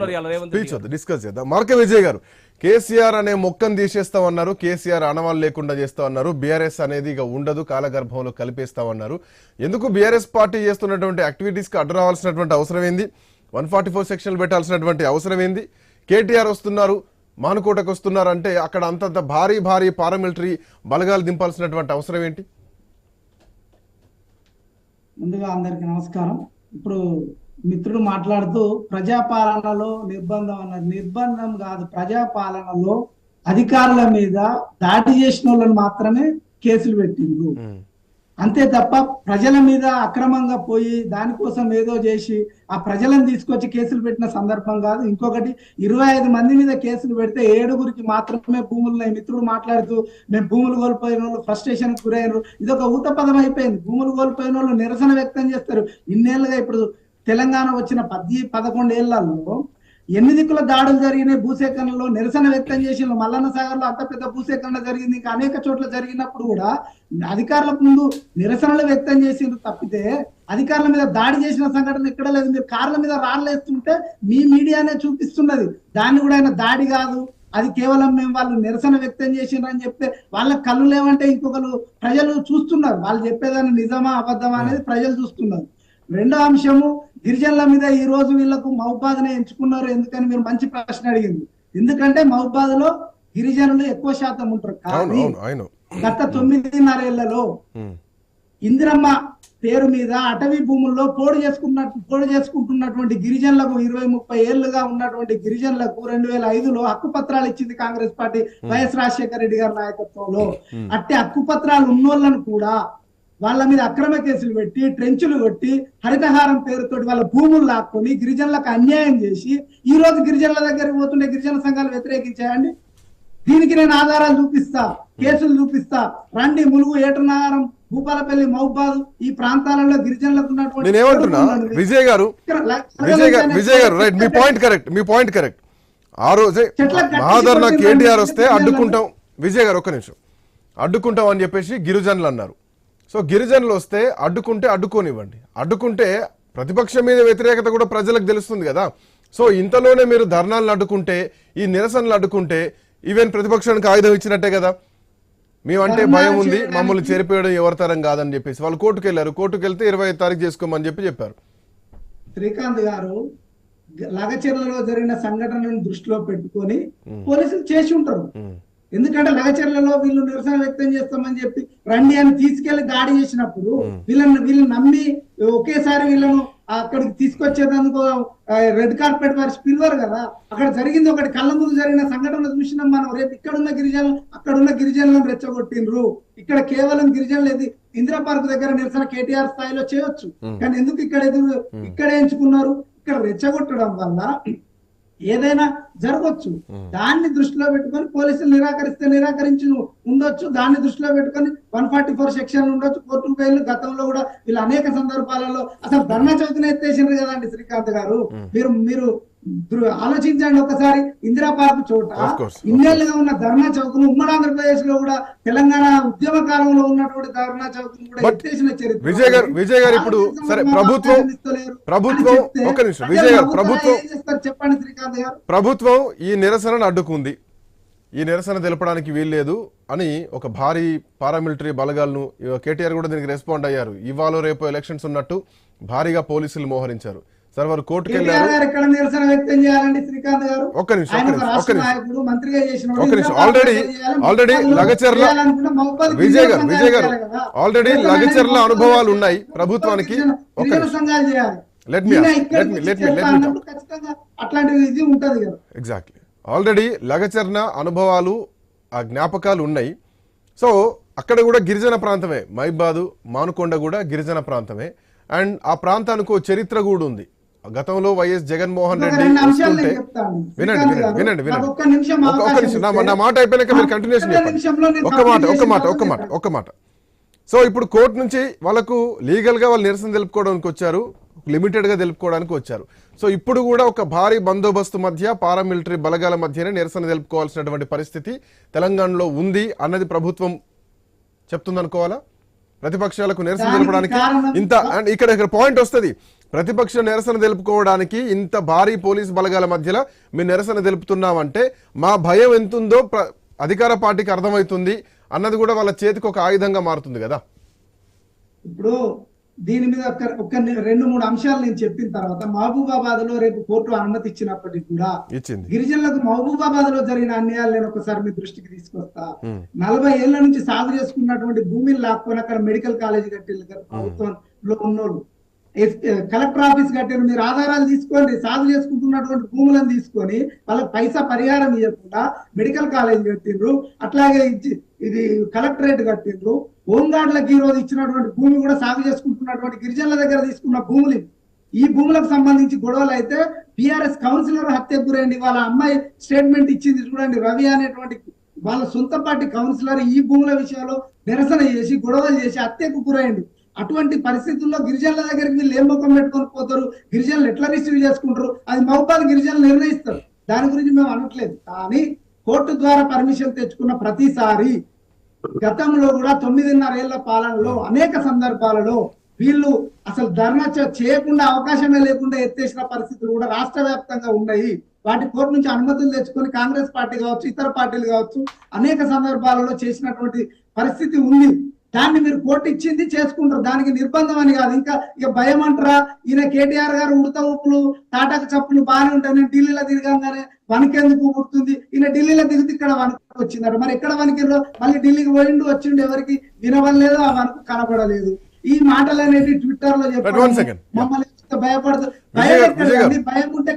Speech వద్దు discuss చేద్దాం. మార్క విజయ్ గారు కేసీఆర్ అనే మొక్కను తీసేస్తామన్నారు కేసీఆర్ ఆనవాళ్ళు లేకుండా చేస్తామన్నారు బీఆర్ఎస్ అనేది ఇక ఉండదు కాలగర్భంలో కలిపేస్తామన్నారు. ఎందుకు బీఆర్ఎస్ పార్టీ చేస్తున్నటువంటి యాక్టివిటీస్కి అడ్డు రావాల్సినటువంటి అవసరం ఏంది? వన్ ఫార్టీ ఫోర్ సెక్షన్ పెట్టాల్సినటువంటి అవసరం ఏంది? కేటీఆర్ వస్తున్నారు మానుకోటకు వస్తున్నారు అంటే అక్కడ అంతంత భారీ భారీ పారామిలిటరీ బలగాలు దింపాల్సినటువంటి అవసరం ఏంటి? ముందుగా అందరికి నమస్కారం. ఇప్పుడు మిత్రుడు మాట్లాడుతూ ప్రజాపాలనలో నిర్బంధం అన్నారు నిర్బంధం కాదు ప్రజాపాలనలో అధికారుల మీద దాడి చేసిన వాళ్ళని మాత్రమే కేసులు పెట్టిండ్రు. అంతే తప్ప ప్రజల మీద అక్రమంగా పోయి దానికోసం ఏదో చేసి ఆ ప్రజలను తీసుకొచ్చి కేసులు పెట్టిన సందర్భం కాదు. ఇంకొకటి ఇరవై ఐదు మంది మీద కేసులు పెడితే ఏడుగురికి మాత్రమే భూములు ఉన్నాయి. మిత్రుడు మాట్లాడుతూ మేము భూములు కోల్పోయిన వాళ్ళు ఫ్రస్ట్రేషన్ గురైనరు. ఇది ఒక ఊత పదం అయిపోయింది. భూములు కోల్పోయిన వాళ్ళు నిరసన వ్యక్తం చేస్తారు. ఇన్నేళ్ళుగా ఇప్పుడు తెలంగాణ వచ్చిన పది పదకొండేళ్ళలో ఎన్ని దిక్కుల దాడులు జరిగినాయి. భూసేకరణలో నిరసన వ్యక్తం చేసిన మల్లన్న సాగర్లో అంత పెద్ద భూసేకరణ జరిగింది. ఇంకా అనేక చోట్ల జరిగినప్పుడు కూడా అధికారులకు ముందు నిరసనలు వ్యక్తం చేసిండ్రు తప్పితే అధికారుల మీద దాడి చేసిన సంఘటన ఇక్కడ లేదు. మీరు కార్ల మీద రాళ్ళేస్తుంటే మీ మీడియానే చూపిస్తున్నది. దాన్ని కూడా ఆయన దాడి కాదు. అది కేవలం మేము వాళ్ళు నిరసన వ్యక్తం చేసిండ్రని చెప్తే వాళ్ళ కళ్ళు లేవంటే ఇంకొకరు ప్రజలు చూస్తున్నారు. వాళ్ళు చెప్పేదాన్ని నిజమా అబద్ధమా అనేది ప్రజలు చూస్తున్నారు. రెండో అంశము గిరిజనుల మీద ఈ రోజు వీళ్ళకు మహబాద్నే ఎంచుకున్నారు ఎందుకని మీరు మంచి ప్రశ్న అడిగింది. ఎందుకంటే మహబాద్లో గిరిజనులు ఎక్కువ శాతం ఉంటారు. కానీ గత తొమ్మిదిన్నరేళ్ళలో ఇందిరమ్మ పేరు మీద అటవీ భూముల్లో పోడు చేసుకున్నట్టు పోడు చేసుకుంటున్నటువంటి గిరిజనులకు ఇరవై ముప్పై ఏళ్ళుగా ఉన్నటువంటి గిరిజనులకు రెండు వేల ఐదులో హక్కు పత్రాలు ఇచ్చింది Congress party YS Rajasekhara Reddy గారి నాయకత్వంలో. అట్టి హక్కు పత్రాలు ఉన్నోళ్ళను కూడా వాళ్ళ మీద అక్రమ కేసులు పెట్టి ట్రెంచులు కొట్టి హరితహారం పేరుతోటి వాళ్ళ భూములు లాక్కొని గిరిజనులకు అన్యాయం చేసి ఈ రోజు గిరిజనుల దగ్గరికి పోతుండే గిరిజన సంఘాలు వ్యతిరేకించాయండి? దీనికి నేను ఆధారాలు చూపిస్తా కేసులు చూపిస్తా. రండి ములుగు ఏటనారం భూపాలపల్లి మహబాద్ ఈ ప్రాంతాలలో గిరిజనులకు ఉన్నటువంటి నేనేమంటున్నా విజయ్ గారు విజయ్ గారు విజయ్ గారు రైట్ మీ పాయింట్ కరెక్ట్ మీ పాయింట్ కరెక్ట్ ఆ రోజే కేటీఆర్ వస్తే అడ్డుకుంటాం. విజయ్ గారు ఒక్క నిమిషం. అడ్డుకుంటాం అని చెప్పేసి గిరిజనులు అన్నారు. సో గిరిజనులు వస్తే అడ్డుకుంటే అడ్డుకోనివ్వండి. అడ్డుకుంటే ప్రతిపక్షం మీద వ్యతిరేకత కూడా ప్రజలకు తెలుస్తుంది కదా. సో ఇంతలోనే మీరు ధర్నాలను అడ్డుకుంటే ఈ నిరసనలు అడ్డుకుంటే ఈవెన్ ప్రతిపక్షానికి ఆయుధం ఇచ్చినట్టే కదా. మేమంటే భయం ఉంది మమ్మల్ని చేరిపోయడం ఎవరితరం కాదని చెప్పేసి. వాళ్ళు కోర్టుకు వెళ్ళారు కోర్టుకు వెళ్తే ఇరవై తారీఖు చేసుకోమని చెప్పి చెప్పారు. శ్రీకాంత్ గారు లగచెర్లలో జరిగిన సంఘటనను దృష్టిలో పెట్టుకొని పోలీసులు చేసి ఉంటారు. ఎందుకంటే లగచెర్లలో వీళ్ళు నిరసన వ్యక్తం చేస్తామని చెప్పి రండి అని తీసుకెళ్ళి దాడి చేసినప్పుడు వీళ్ళని వీళ్ళు నమ్మి ఒకేసారి వీళ్ళను అక్కడికి తీసుకొచ్చేందుకు రెడ్ కార్పెట్ వారి పిలవరు కదా. అక్కడ జరిగింది ఒకటి కళ్ళ ముందు జరిగిన సంఘటన చూసినాం మనం. రేపు ఇక్కడ ఉన్న గిరిజనులు అక్కడ ఉన్న గిరిజనులను రెచ్చగొట్టిండ్రు. ఇక్కడ కేవలం గిరిజనులు ఏది ఇందిరా పార్క్ దగ్గర నిరసన కేటీఆర్ స్థాయిలో చేయొచ్చు. కానీ ఎందుకు ఇక్కడ ఎదురు ఇక్కడ ఎంచుకున్నారు? ఇక్కడ రెచ్చగొట్టడం వల్ల ఏదైనా జరగవచ్చు దాన్ని దృష్టిలో పెట్టుకొని పోలీసులు నిరాకరిస్తే నిరాకరించి ఉండొచ్చు. దాన్ని దృష్టిలో పెట్టుకొని వన్ ఫార్టీ ఫోర్ సెక్షన్ ఉండొచ్చు. కోర్టుకు పోయిన గతంలో కూడా వీళ్ళు అనేక సందర్భాలలో అసలు ధర్నా చౌకని ఎత్తేసిండ్రు కదండి శ్రీకాంత్ గారు. మీరు మీరు ఆలోచించండి ఒకసారి. ఇందిరా పార్క్ చోట ఇన్నేళ్ళుగా ఉన్న ధర్నా చౌకను ఉమ్మడి ఆంధ్రప్రదేశ్లో కూడా తెలంగాణ ఉద్యమ కాలంలో ఉన్నటువంటి ధర్నా చౌకను కూడా ఎత్తేసిన చరిత్ర విజయ్ గారు విజయ్ గారు ఇప్పుడు సరే ప్రభుత్వం ప్రభుత్వం ఒక నిమిషం విజయ్ గారు ప్రభుత్వం చెప్పండి శ్రీకాంత్ గారు. ప్రభుత్వం ఈ నిరసనను అడ్డుకుంది. ఈ నిరసన తెలపడానికి వీల్లేదు అని ఒక భారీ పారామిలిటరీ బలగాలను కేటీఆర్ కూడా దీనికి రెస్పాండ్ అయ్యారు. ఇవాళ రేపు ఎలక్షన్స్ ఉన్నట్టు భారీగా పోలీసులు మోహరించారు. సరే వారు కోర్టుకు వెళ్ళారు గారు ఎక్కడ నిరసన వ్యక్తం చేయాలండి శ్రీకాంత్ గారు. ఒక్క నిమిషం, ఒక్క ఒక నిమిషం, ఒక్క నిమిషం. ఒక్క. ఆల్రెడీ ఆల్రెడీ లగచర్ల విజయ్ గారు విజయ్ గారు. ఆల్రెడీ లగచర్ల అనుభవాలు ఉన్నాయి ప్రభుత్వానికి. ఒక గిరిజన నిమిషం. సంఘాలు చేయాలి. Let me ఈయన ask. ఇక్కడికి Let me- వచ్చి let me- let me చేస్తా talk. అన్నప్పుడు ఖచ్చితంగా అట్లాంటి ఇది ఉంటది కదా. ఎగ్జాక్ట్లీ ఆల్రెడీ లగచర్న అనుభవాలు ఆ జ్ఞాపకాలు ఉన్నాయి. సో అక్కడ కూడా గిరిజన ప్రాంతమే. మైబాదు మానుకొండ కూడా గిరిజన ప్రాంతమే. అండ్ ఆ ప్రాంతానికి చరిత్ర కూడా ఉంది. గతంలో వైఎస్ జగన్మోహన్ ఒక రెడ్డి వస్తుంటే. వినండి వినండి వినండి ఒక్క నిమిషం ఒక- నా మాట అయిపోయినాక మీరు కంటిన్యూషన్ చెప్పండి. నేను ఒక్క మాట ఒక్క మాట ఒక్క మాట ఒక్క మాట. సో ఇప్పుడు కోర్టు నుంచి వాళ్ళకు లీగల్గా వాళ్ళు నిరసన తెలుపుకోవడానికి వచ్చారు. లిమిటెడ్గా తెలుపుకోవడానికి వచ్చారు. సో ఇప్పుడు కూడా ఒక భారీ బందోబస్తు మధ్య పారామిలిటరీ బలగాల మధ్యనే నిరసన తెలుపుకోవాల్సినటువంటి పరిస్థితి తెలంగాణలో ఉంది అన్నది ప్రభుత్వం చెప్తుందనుకోవాలా? ప్రతిపక్షాలకు నిరసన తెలపడానికి ఇంత అండ్ ఇక్కడ ఇక్కడ పాయింట్ వస్తది. ప్రతిపక్ష నిరసన తెలుపుకోవడానికి ఇంత భారీ పోలీస్ బలగాల మధ్యలో మేము నిరసన తెలుపుతున్నామంటే మా భయం ఎంతుందో అధికార పార్టీకి అర్థమవుతుంది అన్నది కూడా వాళ్ళ చేతికి ఒక ఆయుధంగా మారుతుంది కదా? ఇప్పుడు దీని మీద ఒక ఒక రెండు మూడు అంశాలు నేను చెప్పిన తర్వాత మహబూబాబాద్లో రేపు కోర్టు అనుమతి ఇచ్చినప్పటికీ కూడా గిరిజనులకు మహబూబాబాద్లో జరిగిన అన్యాయాలు నేను ఒకసారి మీ దృష్టికి తీసుకొస్తా. నలభై ఏళ్ళ నుంచి సాగు చేసుకున్నటువంటి భూమిని లాక్కొని అక్కడ మెడికల్ కాలేజ్ కట్టిల్లు కదా ప్రభుత్వంలో ఉన్నోళ్ళు కలెక్టర్ ఆఫీస్ కట్టారు మీరు ఆధారాలు తీసుకోండి. సాగు చేసుకుంటున్నటువంటి భూములను తీసుకొని వాళ్ళకి పైసా పరిహారం ఇవ్వకుండా మెడికల్ కాలేజ్ కట్టిండ్రు. అట్లాగే ఇది కలెక్టరేట్ కట్టిండ్రు. హోంగార్డులకు ఈ రోజు ఇచ్చినటువంటి భూమి కూడా సాగు చేసుకుంటున్నటువంటి గిరిజనుల దగ్గర తీసుకున్న భూములు ఈ భూములకు సంబంధించి గొడవలు అయితే పిఆర్ఎస్ కౌన్సిలర్ హత్య గురైంది. వాళ్ళ అమ్మాయి స్టేట్మెంట్ ఇచ్చింది. చూడండి రవి అనేటువంటి వాళ్ళ సొంత పార్టీ కౌన్సిలర్ ఈ భూముల విషయంలో నిరసన చేసి గొడవలు చేసి హత్యకు గురైంది. అటువంటి పరిస్థితుల్లో గిరిజనుల దగ్గరికి వీళ్ళు ఏం ముఖం పెట్టుకొని పోతారు? గిరిజనులు ఎట్లా రిసీవ్ చేసుకుంటారు? అది మౌపాలు గిరిజనులు నిర్ణయిస్తారు. దాని గురించి మేము అనట్లేదు. కానీ కోర్టు ద్వారా పర్మిషన్ తెచ్చుకున్న ప్రతిసారి గతంలో కూడా తొమ్మిదిన్నర ఏళ్ళ పాలనలో అనేక సందర్భాలలో వీళ్ళు అసలు ధర్నా చేయకుండా అవకాశమే లేకుండా ఎత్తేసిన పరిస్థితులు కూడా రాష్ట్ర వ్యాప్తంగా ఉన్నాయి. వాటి కోర్టు నుంచి అనుమతులు తెచ్చుకొని కాంగ్రెస్ పార్టీ కావచ్చు ఇతర పార్టీలు కావచ్చు అనేక సందర్భాలలో చేసినటువంటి పరిస్థితి ఉంది. దాన్ని మీరు కోర్టు ఇచ్చింది చేసుకుంటారు. దానికి నిర్బంధం అని కాదు. ఇంకా ఇక భయం అంటారా? ఈయన కేటీఆర్ గారు ఉడత ఉప్పులు తాటాకు చప్పులు బాగానే ఉంటాయి. నేను ఢిల్లీలో తిరగంగానే వణికెందుకు పుడుతుంది ఈయన ఢిల్లీలో దిగితే ఇక్కడ వణుకు వచ్చిందట. మరి ఎక్కడ వణికిర్రో మళ్ళీ ఢిల్లీకి పోయిండు వచ్చిండు ఎవరికి వినవలేదు ఆ వణుకు కనబడలేదు ఈ మాటలు అనేది ట్విట్టర్లో. చెప్పడం. మమ్మల్ని విజయ్ భయం ఉంటే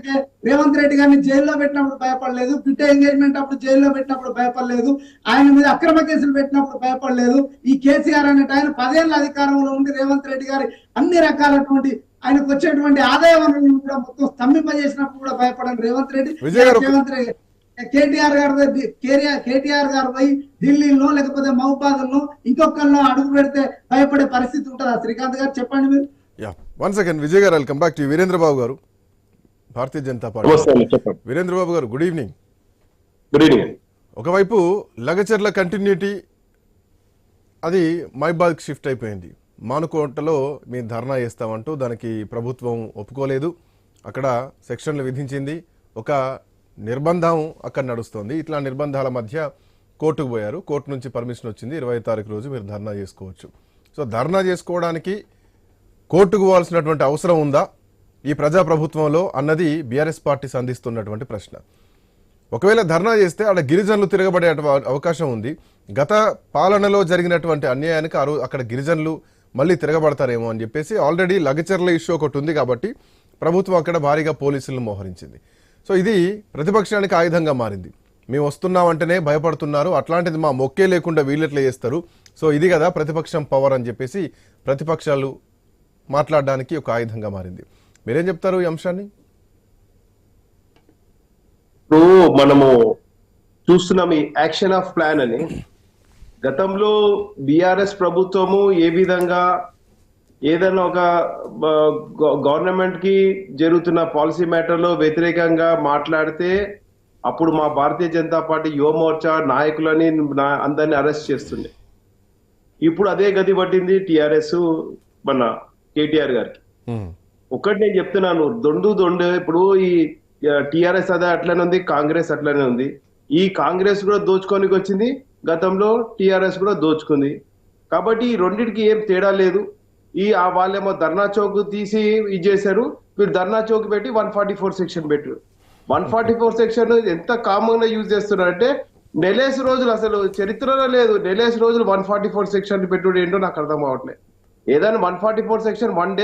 రేవంత్ రెడ్డి గారిని జైల్లో పెట్టినప్పుడు భయపడలేదు. పిట్ట ఎంగేజ్మెంట్ అప్పుడు జైల్లో పెట్టినప్పుడు భయపడలేదు. ఆయన మీద అక్రమ కేసులు పెట్టినప్పుడు భయపడలేదు. ఈ కేసీఆర్ అనే ఆయన పదేళ్ళ అధికారంలో ఉండి రేవంత్ రెడ్డి గారి అన్ని రకాలటువంటి ఆయనకు వచ్చేటువంటి ఆదాయ వనరులను కూడా మొత్తం స్తంభింపజేసినప్పుడు కూడా భయపడని రేవంత్ రెడ్డి. రేవంత్ రెడ్డి కేటీఆర్ గారు కేటీఆర్ కేటీఆర్ గారు పోయి ఢిల్లీలో లేకపోతే మహబాద్లో ఇంకొకరిలో అడుగు పెడితే భయపడే పరిస్థితి ఉంటుందా? శ్రీకాంత్ గారు చెప్పండి మీరు. యా వన్ సెకండ్ విజయ్ గారు welcome back to Veerendra Babu గారు భారతీయ జనతా పార్టీ నమస్తే అండి చెప్పండి వీరేంద్ర బాబు గారు గుడ్ ఈవినింగ్ గుడ్ ఈవినింగ్ ఒకవైపు లగచర్ల కంటిన్యూటీ అది మైబాద్కి షిఫ్ట్ అయిపోయింది. మానుకోటలో మేము ధర్నా చేస్తామంటూ దానికి ప్రభుత్వం ఒప్పుకోలేదు. అక్కడ సెక్షన్లు విధించింది. ఒక నిర్బంధం అక్కడ నడుస్తోంది. ఇట్లా నిర్బంధాల మధ్య కోర్టుకు పోయారు. కోర్టు నుంచి పర్మిషన్ వచ్చింది. ఇరవై తారీఖు రోజు మీరు ధర్నా చేసుకోవచ్చు. సో ధర్నా చేసుకోవడానికి కోర్టుకు పోవాల్సినటువంటి అవసరం ఉందా? ఈ ప్రజాప్రభుత్వంలో అన్నది బీఆర్ఎస్ పార్టీ సంధిస్తున్నటువంటి ప్రశ్న. ఒకవేళ ధర్నా చేస్తే ఆడ గిరిజనులు తిరగబడే అవకాశం ఉంది. గత పాలనలో జరిగినటువంటి అన్యాయానికి ఆ అక్కడ గిరిజనులు మళ్ళీ తిరగబడతారేమో అని చెప్పేసి ఆల్రెడీ లగచర్ల ఇష్యూ ఒకటి ఉంది కాబట్టి ప్రభుత్వం అక్కడ భారీగా పోలీసులను మోహరించింది. సో ఇది ప్రతిపక్షానికి ఆయుధంగా మారింది. మేము వస్తున్నామంటేనే భయపడుతున్నారు. అట్లాంటిది మా మొక్కే లేకుండా వీళ్ళెట్లా చేస్తారు? సో ఇది కదా ప్రతిపక్షం పవర్ అని చెప్పేసి ప్రతిపక్షాలు మాట్లాడడానికి ఒక ఆయుధంగా మారింది. మీరేం చెప్తారు ఈ అంశాన్ని? ఇప్పుడు మనము చూస్తున్నాం ఈ యాక్షన్ ఆఫ్ ప్లాన్ అని. గతంలో బీఆర్ఎస్ ప్రభుత్వము ఏ విధంగా ఏదైనా ఒక గవర్నమెంట్కి జరుగుతున్న పాలసీ మ్యాటర్లో వ్యతిరేకంగా మాట్లాడితే అప్పుడు మా భారతీయ జనతా పార్టీ యువ మోర్చా నాయకులని నా- అందరినీ అరెస్ట్ చేస్తుంది ఇప్పుడు అదే గది పట్టింది టిఆర్ఎస్ మన కేటీఆర్ గారికి. ఒకటి నేను చెప్తున్నాను దొండు దొండు ఇప్పుడు ఈ టిఆర్ఎస్ అదే అట్లనే ఉంది కాంగ్రెస్ అట్లనే ఉంది. ఈ కాంగ్రెస్ కూడా దోచుకోనికి వచ్చింది గతంలో టిఆర్ఎస్ కూడా దోచుకుంది. కాబట్టి ఈ రెండింటికి ఏం తేడా లేదు. ఈ ఆ వాళ్ళేమో ధర్నా చౌక్ తీసి ఇది చేశారు మీరు ధర్నా చౌక్ పెట్టి వన్ ఫార్టీ ఫోర్ సెక్షన్ పెట్టారు. వన్ ఫార్టీ ఫోర్ సెక్షన్ ఎంత కామన్గా యూజ్ చేస్తున్నారంటే నెలేసి రోజులు అసలు చరిత్రలో లేదు. నెలేసి రోజులు వన్ ఫార్టీ ఫోర్ సెక్షన్ పెట్టుడు ఏంటో నాకు అర్థం అవ్వట్లేదు ఏదైనా one forty four section one day